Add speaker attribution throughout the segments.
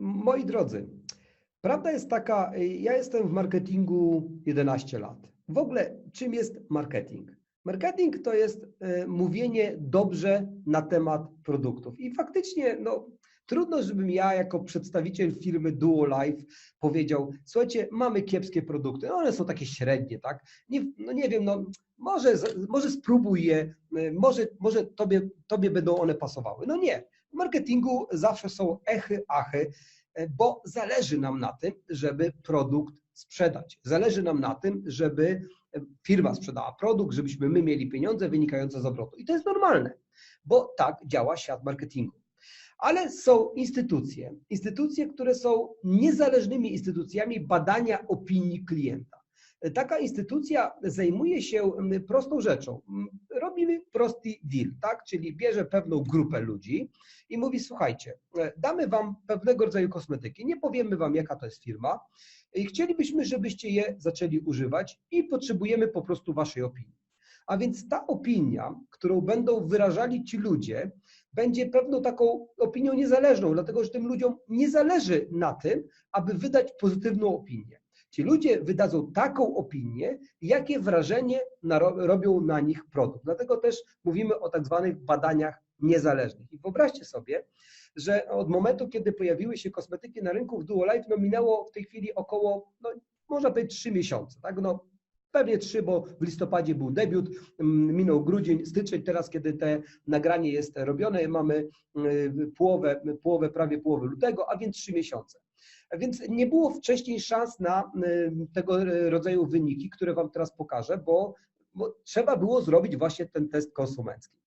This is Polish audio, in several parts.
Speaker 1: Moi drodzy, prawda jest taka, ja jestem w marketingu 11 lat. W ogóle czym jest marketing? Marketing to jest e, mówienie dobrze na temat produktów. I faktycznie, no, trudno, żebym ja jako przedstawiciel firmy Duo Life powiedział, słuchajcie, mamy kiepskie produkty, no one są takie średnie, tak? Nie, no nie wiem, no może, może spróbuj je, e, może, może tobie, tobie będą one pasowały. No nie, w marketingu zawsze są echy, achy, e, bo zależy nam na tym, żeby produkt sprzedać. Zależy nam na tym, żeby firma sprzedała produkt, żebyśmy my mieli pieniądze wynikające z obrotu. I to jest normalne, bo tak działa świat marketingu. Ale są instytucje, instytucje, które są niezależnymi instytucjami badania opinii klienta. Taka instytucja zajmuje się prostą rzeczą. Robimy prosty deal, tak? Czyli bierze pewną grupę ludzi i mówi: Słuchajcie, damy wam pewnego rodzaju kosmetyki. Nie powiemy wam, jaka to jest firma, i chcielibyśmy, żebyście je zaczęli używać i potrzebujemy po prostu Waszej opinii. A więc ta opinia, którą będą wyrażali ci ludzie, będzie pewną taką opinią niezależną, dlatego że tym ludziom nie zależy na tym, aby wydać pozytywną opinię. Ci ludzie wydadzą taką opinię, jakie wrażenie robią na nich produkt. Dlatego też mówimy o tak zwanych badaniach niezależnych. I wyobraźcie sobie, że od momentu, kiedy pojawiły się kosmetyki na rynku w Duolife, no minęło w tej chwili około, no, można powiedzieć, trzy miesiące. Tak? No, Pewnie trzy, bo w listopadzie był debiut, mm, minął grudzień, styczeń, teraz kiedy te nagranie jest robione, mamy y, połowę, połowę, prawie połowę lutego, a więc trzy miesiące. Więc nie było wcześniej szans na y, tego rodzaju wyniki, które Wam teraz pokażę, bo, bo trzeba było zrobić właśnie ten test konsumencki.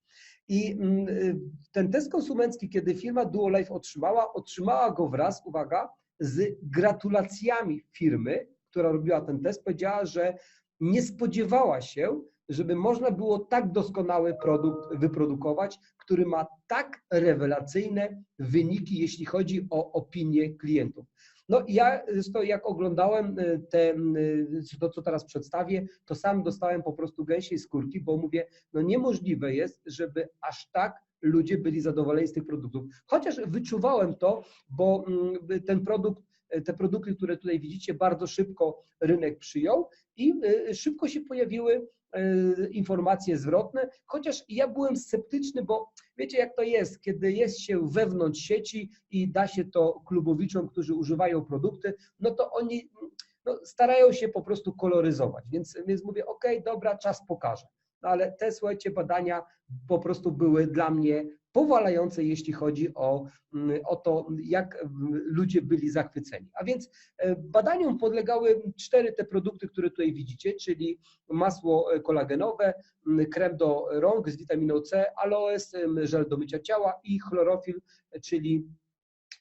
Speaker 1: I mm, y, ten test konsumencki, kiedy firma Duolife otrzymała, otrzymała go wraz, uwaga, z gratulacjami firmy, która robiła ten test, powiedziała, że nie spodziewała się, żeby można było tak doskonały produkt wyprodukować, który ma tak rewelacyjne wyniki, jeśli chodzi o opinię klientów. No ja zresztą jak oglądałem e, te, to, co teraz przedstawię, to sam dostałem po prostu gęsiej skórki, bo mówię, no niemożliwe jest, żeby aż tak ludzie byli zadowoleni z tych produktów. Chociaż wyczuwałem to, bo ten produkt, te produkty, które tutaj widzicie, bardzo szybko rynek przyjął i szybko się pojawiły informacje zwrotne, chociaż ja byłem sceptyczny, bo wiecie jak to jest, kiedy jest się wewnątrz sieci i da się to klubowiczom, którzy używają produkty, no to oni no, starają się po prostu koloryzować, więc, więc mówię, ok, dobra, czas pokaże. No ale te, słuchajcie, badania po prostu były dla mnie powalające, jeśli chodzi o, mm, o to, jak ludzie byli zachwyceni. A więc e, badaniom podlegały cztery te produkty, które tutaj widzicie, czyli masło kolagenowe, krem do rąk z witaminą C, aloes, żel do mycia ciała i chlorofil, czyli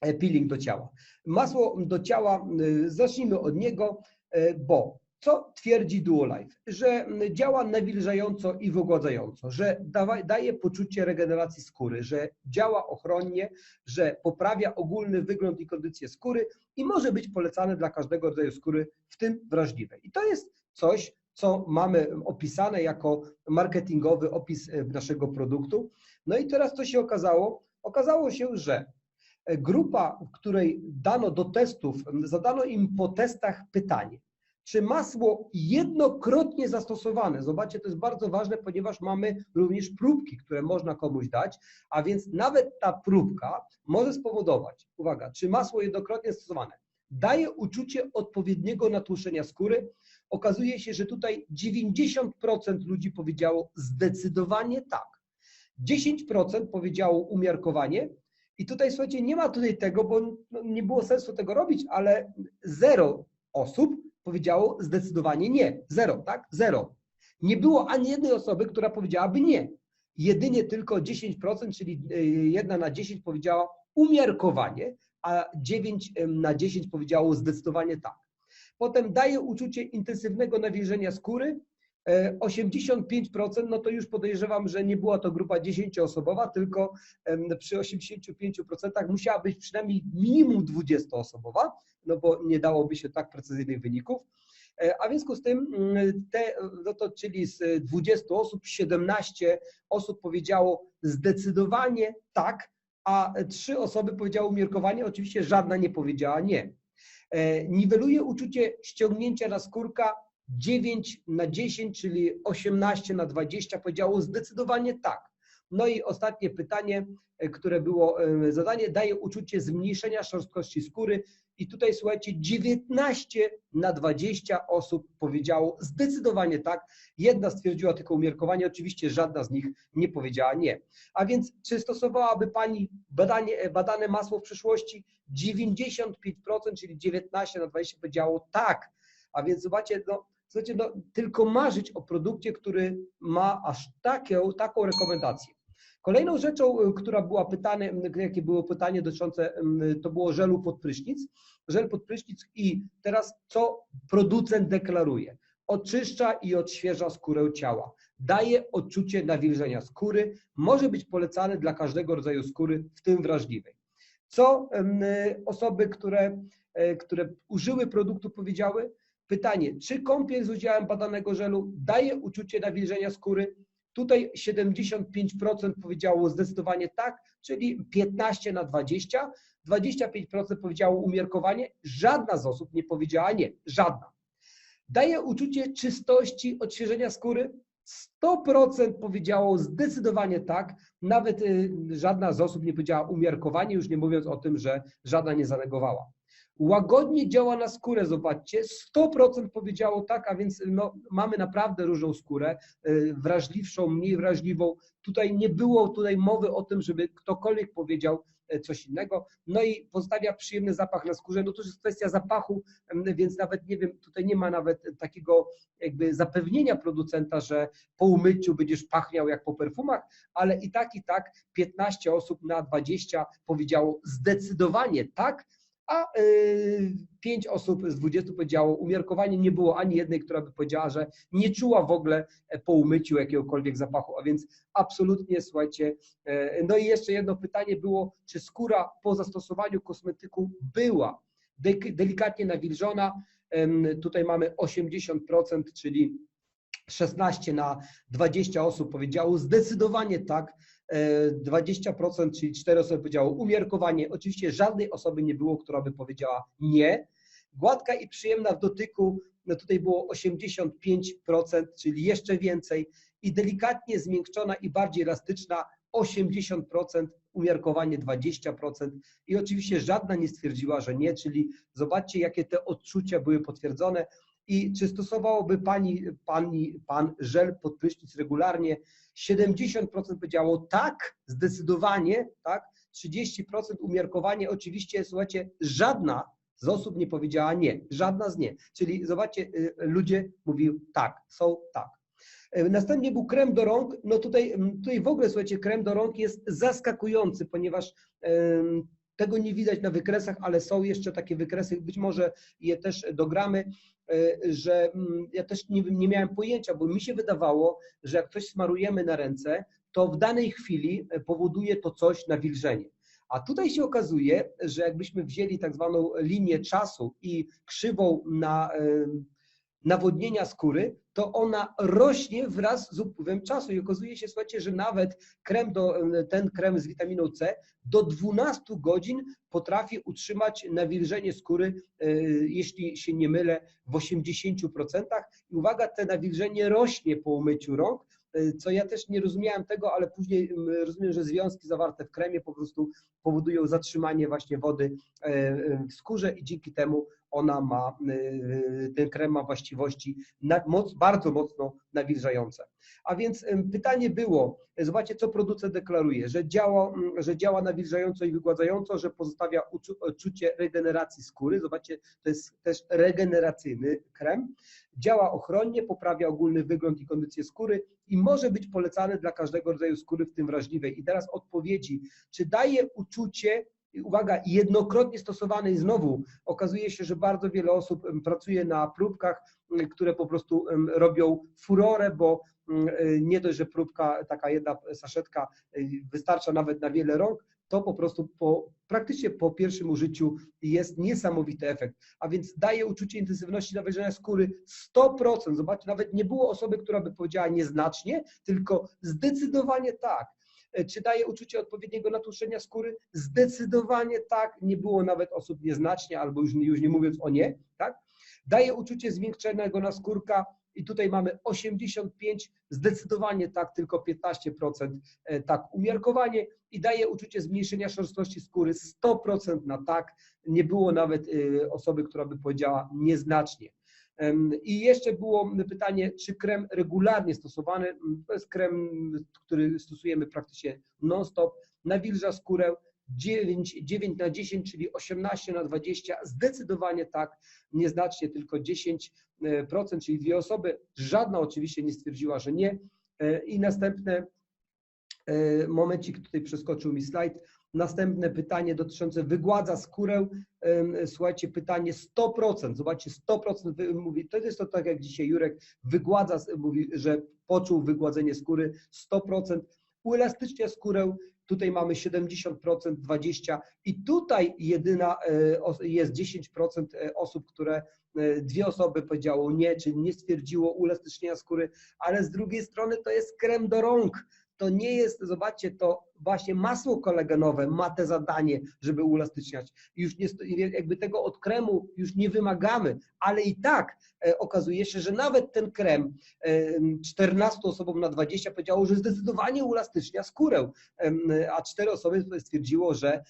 Speaker 1: e, peeling do ciała. Masło do ciała, zacznijmy od niego, e, bo co twierdzi DuoLife? Że działa nawilżająco i wygładzająco, że daje poczucie regeneracji skóry, że działa ochronnie, że poprawia ogólny wygląd i kondycję skóry i może być polecane dla każdego rodzaju skóry, w tym wrażliwej. I to jest coś, co mamy opisane jako marketingowy opis e, naszego produktu. No i teraz co się okazało? Okazało się, że grupa, w której dano do testów, zadano im po testach pytanie, czy masło jednokrotnie zastosowane, zobaczcie, to jest bardzo ważne, ponieważ mamy również próbki, które można komuś dać, a więc nawet ta próbka może spowodować, uwaga, czy masło jednokrotnie stosowane daje uczucie odpowiedniego natłuszczenia skóry. Okazuje się, że tutaj 90% ludzi powiedziało zdecydowanie tak. 10% powiedziało umiarkowanie, i tutaj słuchajcie, nie ma tutaj tego, bo no, nie było sensu tego robić, ale zero osób powiedziało zdecydowanie nie. Zero, tak? Zero. Nie było ani jednej osoby, która powiedziałaby nie. Jedynie tylko 10%, czyli e, jedna na 10 powiedziała umiarkowanie, a 9 na 10 powiedziało zdecydowanie tak. Potem daje uczucie intensywnego nawilżenia skóry, 85%, no to już podejrzewam, że nie była to grupa 10-osobowa, tylko przy 85% musiała być przynajmniej minimum 20-osobowa, no bo nie dałoby się tak precyzyjnych wyników. E, a w związku z tym, mm, te, no to czyli z 20 osób, 17 osób powiedziało zdecydowanie tak, a trzy osoby powiedziały umiarkowanie, oczywiście żadna nie powiedziała nie. E, Niweluje uczucie ściągnięcia na skórka 9 na 10, czyli 18 na 20 powiedziało zdecydowanie tak. No i ostatnie pytanie, e, które było e, zadanie, daje uczucie zmniejszenia szorstkości skóry i tutaj słuchajcie, 19 na 20 osób powiedziało zdecydowanie tak. Jedna stwierdziła tylko umiarkowanie, oczywiście żadna z nich nie powiedziała nie. A więc czy stosowałaby Pani badanie, badane masło w przyszłości? 95%, czyli 19 na 20 powiedziało tak. A więc zobaczcie, no, zobaczcie no, tylko marzyć o produkcie, który ma aż taką, taką rekomendację. Kolejną rzeczą, która była pytane, jakie było pytanie dotyczące, to było żelu pod prysznic. Żel pod prysznic i teraz co producent deklaruje? Oczyszcza i odświeża skórę ciała. Daje odczucie nawilżenia skóry. Może być polecany dla każdego rodzaju skóry, w tym wrażliwej. Co osoby, które, które użyły produktu powiedziały? Pytanie, czy kąpiel z udziałem badanego żelu daje uczucie nawilżenia skóry? Tutaj 75% powiedziało zdecydowanie tak, czyli 15 na 20. 25% powiedziało umiarkowanie, żadna z osób nie powiedziała nie, żadna. Daje uczucie czystości, odświeżenia skóry? 100% powiedziało zdecydowanie tak, nawet y, żadna z osób nie powiedziała umiarkowanie, już nie mówiąc o tym, że żadna nie zanegowała. Łagodnie działa na skórę, zobaczcie, 100% powiedziało tak, a więc no, mamy naprawdę różną skórę, y, wrażliwszą, mniej wrażliwą. Tutaj nie było tutaj mowy o tym, żeby ktokolwiek powiedział y, coś innego. No i pozostawia przyjemny zapach na skórze. No to jest kwestia zapachu, więc nawet nie wiem, tutaj nie ma nawet takiego jakby zapewnienia producenta, że po umyciu będziesz pachniał jak po perfumach, ale i tak, i tak 15 osób na 20 powiedziało zdecydowanie tak, a y, pięć osób z 20 powiedziało umiarkowanie, nie było ani jednej, która by powiedziała, że nie czuła w ogóle e, po umyciu jakiegokolwiek zapachu, a więc absolutnie, słuchajcie. E, no i jeszcze jedno pytanie było, czy skóra po zastosowaniu kosmetyku była delikatnie nawilżona. Tutaj mamy 80%, czyli 16 na 20 osób powiedziało zdecydowanie tak. 20%, czyli 4 osoby powiedziało umiarkowanie. Oczywiście żadnej osoby nie było, która by powiedziała nie. Gładka i przyjemna w dotyku, no tutaj było 85%, czyli jeszcze więcej. I delikatnie zmiękczona i bardziej elastyczna 80%, umiarkowanie 20%. I oczywiście żadna nie stwierdziła, że nie, czyli zobaczcie, jakie te odczucia były potwierdzone. I czy stosowałoby pani, pani, pan żel pod prysznic regularnie? 70% powiedziało tak, zdecydowanie, tak, 30% umiarkowanie, oczywiście, słuchajcie, żadna z osób nie powiedziała nie, żadna z nie. Czyli zobaczcie, y, ludzie mówili tak, są tak. Y, następnie był krem do rąk. No tutaj, tutaj w ogóle, słuchajcie, krem do rąk jest zaskakujący, ponieważ tego nie widać na wykresach, ale są jeszcze takie wykresy, być może je też dogramy. E, że mm, ja też nie, nie miałem pojęcia, bo mi się wydawało, że jak coś smarujemy na ręce, to w danej chwili e, powoduje to coś nawilżenie. A tutaj się okazuje, że jakbyśmy wzięli tak zwaną linię czasu i krzywą na nawodnienia skóry, to ona rośnie wraz z upływem czasu i okazuje się, słuchajcie, że nawet krem do, ten krem z witaminą C do 12 godzin potrafi utrzymać nawilżenie skóry, e, jeśli się nie mylę, w 80%. I uwaga, te nawilżenie rośnie po umyciu rąk, e, co ja też nie rozumiałem tego, ale później rozumiem, że związki zawarte w kremie po prostu powodują zatrzymanie właśnie wody e, w skórze i dzięki temu ona ma, y, ten krem ma właściwości moc, bardzo mocno nawilżające. A więc pytanie było, zobaczcie co producent deklaruje, że działa, że działa nawilżająco i wygładzająco, że pozostawia uczucie regeneracji skóry, zobaczcie, to jest też regeneracyjny krem, działa ochronnie, poprawia ogólny wygląd i kondycję skóry i może być polecany dla każdego rodzaju skóry, w tym wrażliwej. I teraz odpowiedzi, czy daje uczucie uwaga, jednokrotnie stosowany i znowu okazuje się, że bardzo wiele osób pracuje na próbkach, które po prostu robią furorę, bo y, nie dość, że próbka, taka jedna saszetka y, wystarcza nawet na wiele rąk, to po prostu po, praktycznie po pierwszym użyciu jest niesamowity efekt. A więc daje uczucie intensywności nawilżenia skóry 100%. Zobaczcie, nawet nie było osoby, która by powiedziała nieznacznie, tylko zdecydowanie tak. E, Czy daje uczucie odpowiedniego natłuszczenia skóry? Zdecydowanie tak. Nie było nawet osób nieznacznie, albo już, już nie mówiąc o nie, tak? Daje uczucie zmiękczonego naskórka i tutaj mamy 85, zdecydowanie tak, tylko 15% e, tak umiarkowanie i daje uczucie zmniejszenia szorstkości skóry 100% na tak. Nie było nawet e, osoby, która by powiedziała nieznacznie. I jeszcze było pytanie, czy krem regularnie stosowany, to jest krem, który stosujemy praktycznie non-stop, nawilża skórę 9, 9 na 10, czyli 18 na 20, zdecydowanie tak, nieznacznie tylko 10%, czyli dwie osoby, żadna oczywiście nie stwierdziła, że nie. E, I następne, e, momencik, tutaj przeskoczył mi slajd, Następne pytanie dotyczące wygładza skórę. Słuchajcie, pytanie 100%. Zobaczcie, 100% wy- mówi, to jest to tak jak dzisiaj Jurek wygładza, mówi, że poczuł wygładzenie skóry 100%. Uelastycznia skórę, tutaj mamy 70%, 20% i tutaj jedyna e, jest 10% e, osób, które e, dwie osoby powiedziało nie, czyli nie stwierdziło uelastycznienia skóry, ale z drugiej strony to jest krem do rąk. To nie jest, zobaczcie, to właśnie masło kolegenowe ma te zadanie, żeby uelastyczniać. Już nie, jakby tego od kremu już nie wymagamy, ale i tak e, okazuje się, że nawet ten krem e, 14 osobom na 20 powiedziało, że zdecydowanie uelastycznia skórę, a 4 osoby stwierdziło, że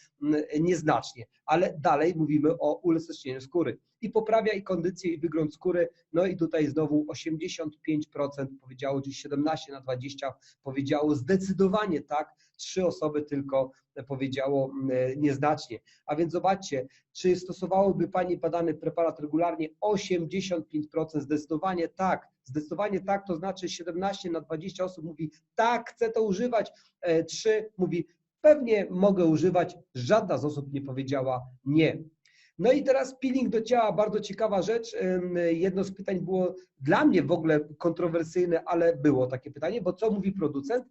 Speaker 1: nieznacznie. Ale dalej mówimy o uelastycznieniu skóry. I poprawia i kondycję, i wygląd skóry. No i tutaj znowu 85% powiedziało, czyli 17 na 20 powiedziało zdecydowanie tak, trzy osoby tylko powiedziało mm, nieznacznie. A więc zobaczcie, czy stosowałoby Pani badany preparat regularnie? 85% zdecydowanie tak. Zdecydowanie tak, to znaczy 17 na 20 osób mówi tak, chcę to używać. E, Trzy mówi pewnie mogę używać. Żadna z osób nie powiedziała nie. No i teraz peeling do ciała, bardzo ciekawa rzecz. Jedno z pytań było dla mnie w ogóle kontrowersyjne, ale było takie pytanie, bo co mówi producent?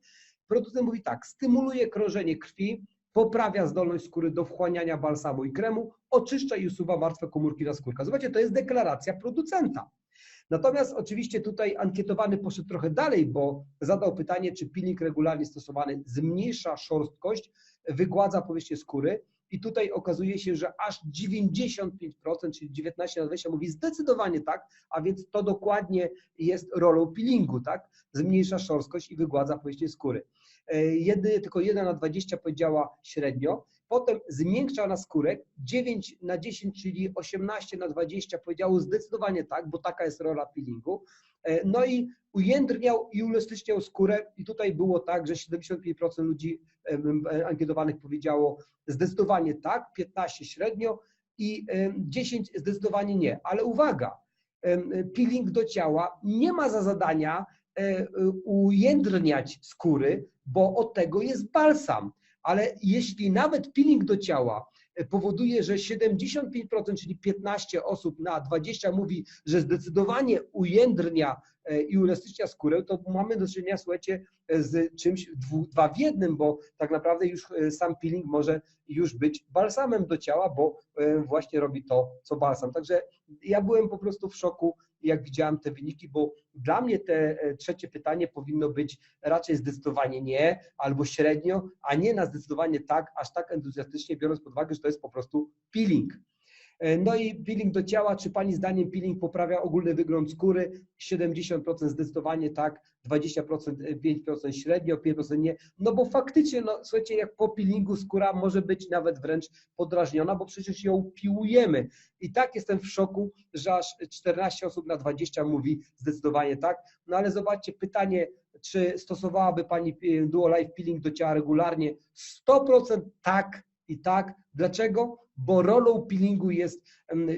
Speaker 1: Producent mówi tak, stymuluje krążenie krwi, poprawia zdolność skóry do wchłaniania balsamu i kremu, oczyszcza i usuwa martwe komórki naskórka. Zobaczcie, to jest deklaracja producenta. Natomiast oczywiście tutaj ankietowany poszedł trochę dalej, bo zadał pytanie, czy peeling regularnie stosowany zmniejsza szorstkość, wygładza powierzchnię skóry i tutaj okazuje się, że aż 95%, czyli 19 na 20 mówi zdecydowanie tak, a więc to dokładnie jest rolą peelingu, tak? Zmniejsza szorstkość i wygładza powierzchnię skóry. E, Jedy, tylko 1 na 20 powiedziała średnio, potem zmiękcza na skórek, 9 na 10, czyli 18 na 20 powiedziało zdecydowanie tak, bo taka jest rola peelingu. E, No i ujędrniał i uelastyczniał skórę i tutaj było tak, że 75% ludzi em, e, ankietowanych powiedziało zdecydowanie tak, 15 średnio i em, 10 zdecydowanie nie. Ale uwaga, peeling do ciała nie ma za zadania e, e, ujędrniać skóry, bo od tego jest balsam. Ale jeśli nawet peeling do ciała e, powoduje, że 75%, czyli 15 osób na 20 mówi, że zdecydowanie ujędrnia e, i uelastycznia skórę, to mamy do czynienia, słuchajcie, e, z czymś dwa w jednym, bo tak naprawdę już sam peeling może już być balsamem do ciała, bo właśnie robi to, co balsam. Także ja byłem po prostu w szoku, jak widziałem te wyniki, bo dla mnie te e, trzecie pytanie powinno być raczej zdecydowanie nie, albo średnio, a nie na zdecydowanie tak, aż tak entuzjastycznie, biorąc pod uwagę, że to jest po prostu peeling. E, No i peeling do ciała, czy Pani zdaniem peeling poprawia ogólny wygląd skóry? 70% zdecydowanie tak, 20%, e, 5% średnio, 5% nie. No bo faktycznie, no słuchajcie, jak po peelingu skóra może być nawet wręcz podrażniona, bo przecież ją piłujemy. I tak jestem w szoku, że aż 14 osób na 20 mówi zdecydowanie tak. No ale zobaczcie, pytanie, czy stosowałaby Pani e, Duo Life Peeling do ciała regularnie? 100% tak i tak. Dlaczego? Bo rolą peelingu jest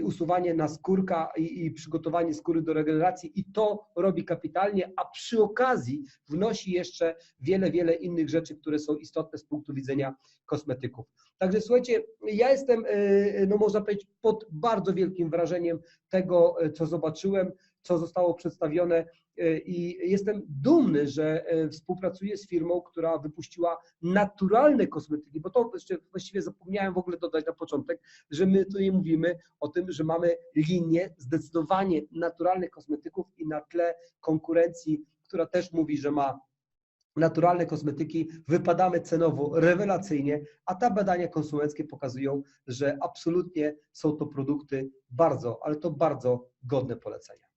Speaker 1: usuwanie naskórka i, i przygotowanie skóry do regeneracji i to robi kapitalnie, a przy okazji wnosi jeszcze wiele, wiele innych rzeczy, które są istotne z punktu widzenia kosmetyków. Także słuchajcie, ja jestem, e, no można powiedzieć, pod bardzo wielkim wrażeniem tego, e, co zobaczyłem, co zostało przedstawione e, i jestem dumny, że e, współpracuję z firmą, która wypuściła naturalne kosmetyki, bo to właściwie zapomniałem w ogóle dodać na początek, że my tutaj mówimy o tym, że mamy linię zdecydowanie naturalnych kosmetyków i na tle konkurencji, która też mówi, że ma naturalne kosmetyki wypadamy cenowo rewelacyjnie, a te badania konsumenckie pokazują, że absolutnie są to produkty bardzo, ale to bardzo godne polecenia.